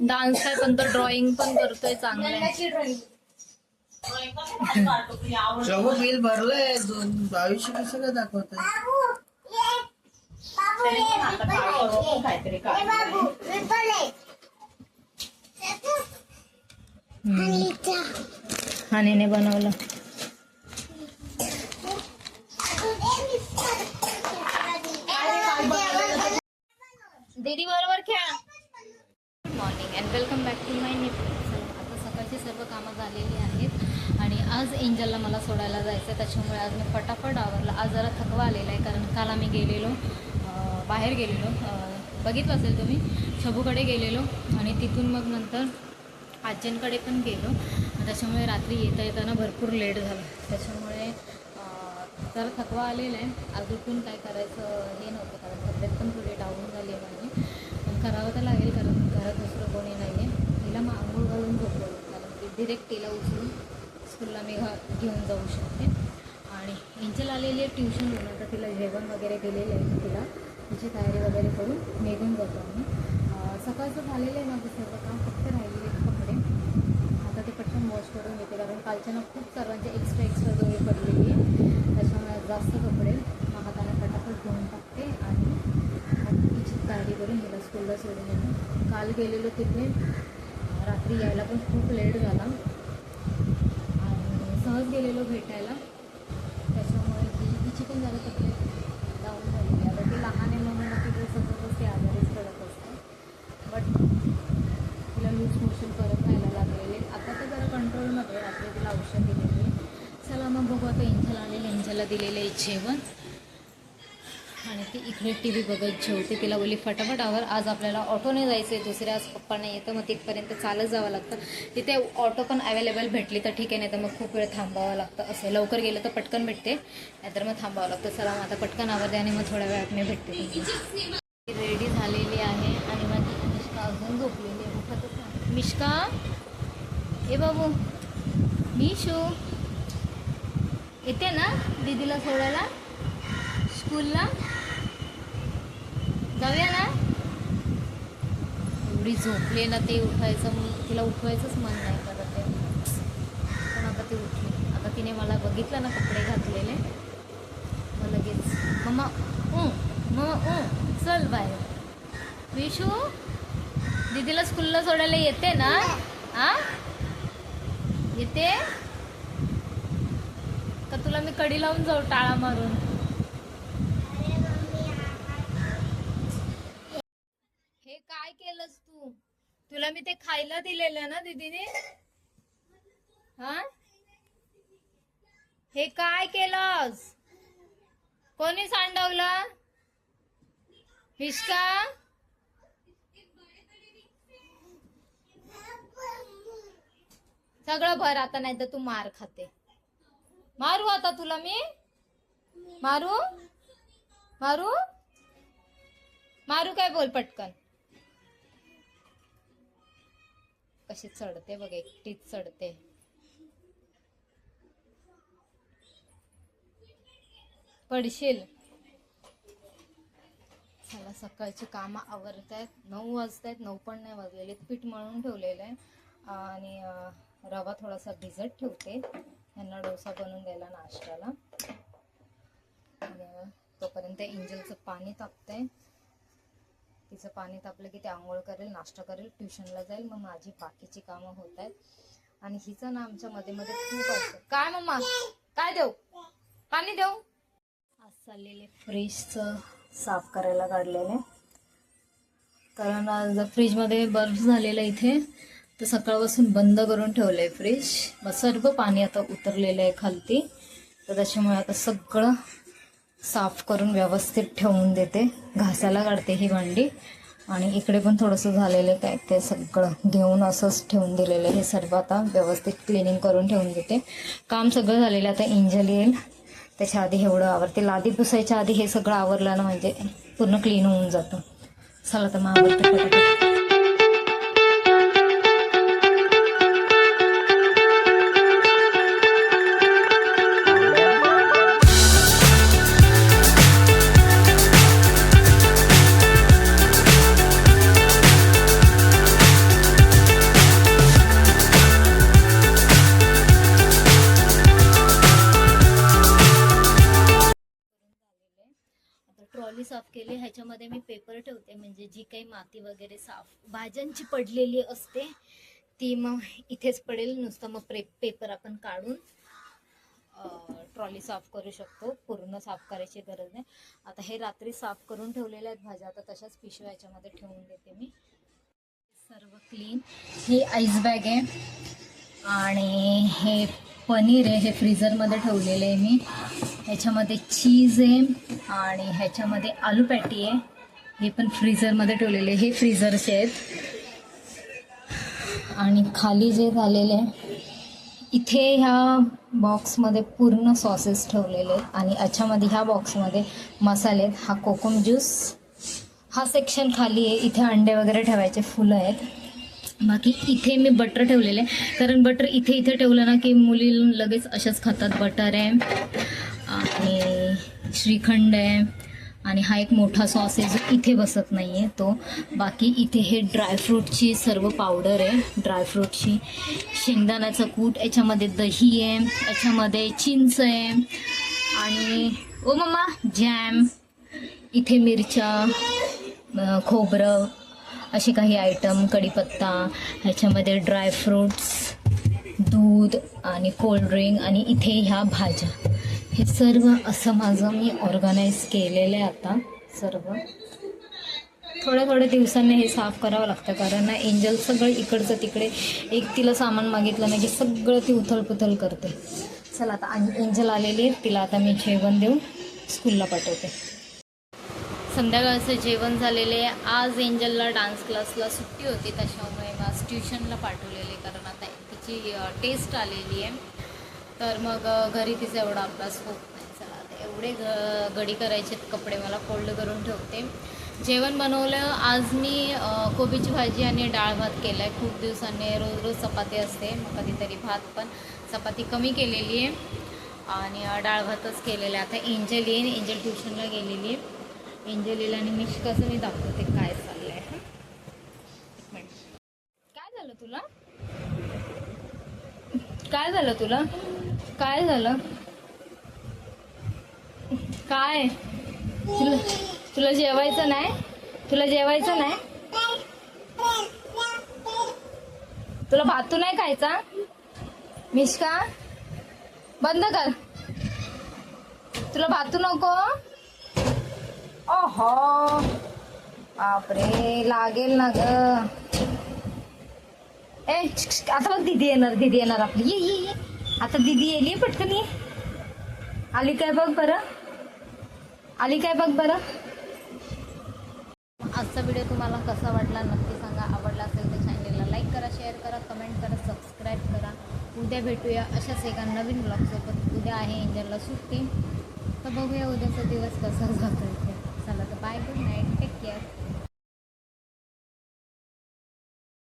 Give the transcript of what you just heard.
Dance आहे पण तो ड्रॉइंग पण करतोय चांगलं बिल भरलंय दोन बावीसशे कसं काय दाखवत हानीने बनवलं दीदी बरोबर खेळा good morning and welcome back to my new आता सकाळची सर्व कामं झालेली आहेत आणि आज एंजलला मला सोडायला जायचं आहे त्याच्यामुळे आज मी फटाफट आवरला. आज जरा थकवा आलेला आहे कारण काल आम्ही गेलेलो बाहेर गेलेलो. बघितलं असेल तुम्ही शबूकडे गेलेलो आणि तिथून मग नंतर आज्यांकडे पण गेलो. त्याच्यामुळे रात्री येता येताना भरपूर लेट झालं. त्याच्यामुळे तर जरा थकवा आलेला आहे. आज उठून काय करायचं हे नव्हतं कारण तब्येत पण थोडी डाऊन झाली आहे माझी. करावं तर लागेल कारण घरात दुसरं कोणी नाही आहे तिला मग आंघोळ घालून झोपवलं कारण की डिरेक्ट तिला उचलून स्कूलला मी घा घेऊन जाऊ शकते. आणि एंजल आलेली आहे ट्युशनवरून आता तिला जेवण वगैरे दिलेलं आहे तिला. तिची तयारी वगैरे करून निघून जातो आम्ही. सकाळचं झालेलं आहे माझं सर्व काम. फक्त राहिलेले कपडे. आता ते पटकन वॉश करून घेते कारण कालच्यानं खूप सर्वांचे एक्स्ट्रा एक्स्ट्रा दोरी पडलेली आहे त्याच्यामुळे जास्त कपडे. मग हाताने फटाफट धुवून टाकते आणि तयारी करून हिला स्कूलला सोडून येणं. काल गेलेलो तिथे. रात्री यायला पण खूप लेट झाला. आणि सहज गेलेलो भेटायला. त्याच्यामुळे ती तिची पण जरा तब्येत डाऊन झालेली आता ती लहान आहे म्हणून तिथे सततच ते आजारीच पडत असते. बट तिला लूज मोशन करत राहायला लागलेले. आता तर जरा कंट्रोलमध्ये रात्री तिला औषध दिलेली चला मग बघू आता एंजल आलेलं एंजलला दिलेलं आहे जेवण. आणि ती इकडे टी व्ही बघत जेवते तिला बोलली फटाफट आवर आज आपल्याला ऑटोने जायचं आहे दुसऱ्या आज पप्पा नाही येतं मग तिथपर्यंत चालत जावं लागतं. तिथे ऑटो पण अवेलेबल भेटली तर ठीक आहे नाही तर मग खूप वेळ थांबावं लागतं. असं लवकर गेलं तर पटकन भेटते नाहीतर मग थांबावं लागतं. चला मग आता पटकन द्या आणि मग थोड्या वेळात मी भेटते रेडी झालेली आहे आणि माझी मिष्का अजून झोपलेली आहे. उठतच मिश्का? मिष्का ए बाबू. मिशू. येते ना दीदीला सोडायला? स्कूलला जाऊया ना. एवढी झोपले ना ते उठायचं तिला उठवायचंच मन नाही करत आहे. पण आता ती उठली. आता तिने मला बघितलं ना कपडे घातलेले. मग लगेच मम्मा ऊ मम्मा ऊ चल बाहेर. विशू दीदीला स्कूलला सोडायला येते ना? आ? येते? का तुला मी कडी लावून जाऊ टाळा मारून हे काय केलंस तू? तुला मी ते खायला दिलेलं ना दीदीने? हा? हे काय केलंस? कोणी सांडवलं? हिशका सगळं भर आता नाही तर तू मार खाते. मारू आता तुला मी? मारू? मारू? मारू काय बोल पटकन? कशी चढते बघ एकटीच चढते. पडशील. चला सकाळची कामं आवरत आहेत नऊ वाजत आहेत नऊ पण नाही वाजलेले पीठ मळून ठेवलेलं आहे. आणि रवा थोडासा भिजत ठेवते. यांना डोसा बनवून द्यायला नाश्त्याला. तोपर्यंत इंजलचं पाणी तापतंय. तिचं पाणी तापलं की ते आंघोळ करेल नाश्ता करेल ट्युशनला जाईल मग माझी बाकीची कामं होत आहेत. आणि हिचं ना आमच्या मध्ये मध्ये खूप असतं. काय मम्मा? काय देऊ? पाणी देऊ? आज चाललेले फ्रीजचं साफ करायला काढलेले. कारण आज फ्रीजमध्ये बर्फ झालेला इथे तर सकाळपासून बंद करून ठेवलं आहे फ्रीज मग सर्व पाणी आता उतरलेलं आहे खालती. तर त्याच्यामुळे आता सगळं साफ करून व्यवस्थित ठेवून देते. घासायला काढते ही भांडी. आणि इकडे पण थोडंसं झालेलं आहे काय ते सगळं घेऊन असंच ठेवून दिलेलं आहे. हे सर्व आता व्यवस्थित क्लिनिंग करून ठेवून देते. काम सगळं झालेलं आता इंजल येईल. त्याच्या आधी एवढं आवरते. लादी पुसायच्या आधी हे सगळं आवरलं ना म्हणजे पूर्ण क्लीन होऊन जातं. चला तर मग आवडतं पेपर ठेवते म्हणजे जी काही माती वगैरे साफ भाज्यांची पडलेली असते ती मग इथेच पडेल. नुसतं मग प्रे पेपर आपण काढून ट्रॉली साफ करू शकतो. पूर्ण साफ करायची गरज नाही. आता हे रात्री साफ करून ठेवलेल्या आहेत भाज्या आता तशाच पिशव्या याच्यामध्ये ठेवून देते मी. सर्व क्लीन ही आईस बॅग आहे. आणि हे पनीर आहे हे फ्रीझरमध्ये ठेवलेलं आहे मी. ह्याच्यामध्ये चीज आहे आणि ह्याच्यामध्ये आलू पॅटी आहे. हे पण फ्रीझरमध्ये ठेवलेले. हे फ्रीझरचे आहेत. आणि खाली जे झालेले आहे इथे ह्या बॉक्समध्ये पूर्ण सॉसेस ठेवलेले आहेत. आणि याच्यामध्ये ह्या बॉक्समध्ये मसाले आहेत. हा कोकम ज्यूस हा सेक्शन खाली आहे. इथे अंडे वगैरे ठेवायचे फुलं आहेत. बाकी इथे मी बटर ठेवलेले आहे. कारण बटर इथे इथे ठेवलं ना की मुली लगेच अशाच खातात. बटर आहे. आणि श्रीखंड आहे. आणि हा एक मोठा सॉस आहे जो इथे बसत नाही आहे तो. बाकी इथे हे ड्रायफ्रूटची सर्व पावडर आहे. ड्रायफ्रूटची शेंगदाण्याचं कूट याच्यामध्ये दही आहे याच्यामध्ये चिंच आहे आणि ओ मम्मा जॅम इथे मिरच्या खोबरं असे काही आयटम कढीपत्ता ह्याच्यामध्ये ड्रायफ्रूट्स दूध आणि कोल्ड्रिंक आणि इथे ह्या भाज्या. हे सर्व असं माझं मी ऑर्गनाईज केलेलं आहे आता सर्व. थोड्या थोड्या दिवसांनी हे साफ करावं लागतं कारण ना एंजल सगळं इकडचं तिकडे एक तिला सामान मागितलं ना की सगळं ती उथलपुथल करते. चला आता आणि एंजल आलेली आहे तिला आता मी जेवण देऊन स्कूलला पाठवते. संध्याकाळचं जेवण झालेले आहे. आज एंजलला डान्स क्लासला सुट्टी होती त्याच्यामुळे आज ट्युशनला पाठवलेले कारण आता तिची टेस्ट आलेली आहे. तर मग घरी तिचा एवढा अभ्यास होत नाही. चला एवढे ग घडी करायचे कपडे मला फोल्ड करून ठेवते. जेवण बनवलं आज मी कोबीची भाजी आणि डाळ भात केला आहे खूप दिवसांनी रोज रोज चपाती असते मग कधीतरी भात पण. चपाती कमी केलेली आहे आणि डाळ भातच केलेला आहे. आता एंजल येईन एंजल ट्युशनला गेलेली आहे. एंजल येईल आणि मिश कसं मी दाखवते काय चाललं आहे काय झालं तुला? काय झालं तुला? काय झालं? काय? तुला तुला जेवायचं नाही? तुला जेवायचं नाही? तुला भातू नाही खायचा? मिश्का? बंद कर. तुला भातू नको? ओहो. बापरे लागेल ना ग. ए आता बघ दिदी येणार दिदी येणार आपली. ये ये ये. आता दिदी येली पटकन ये. आली काय बघ बरं? आली काय बघ बरं? आजचा व्हिडिओ तुम्हाला कसा वाटला नक्की सांगा. आवडला असेल तर चॅनलला लाईक करा शेअर करा कमेंट करा सबस्क्राईब करा. उद्या भेटूया अशाच एका नवीन ब्लॉगसोबत उद्या आहे एंजलला सुट्टी. तर बघूया उद्याचा दिवस कसा जातो इथे चला तर bye good night take care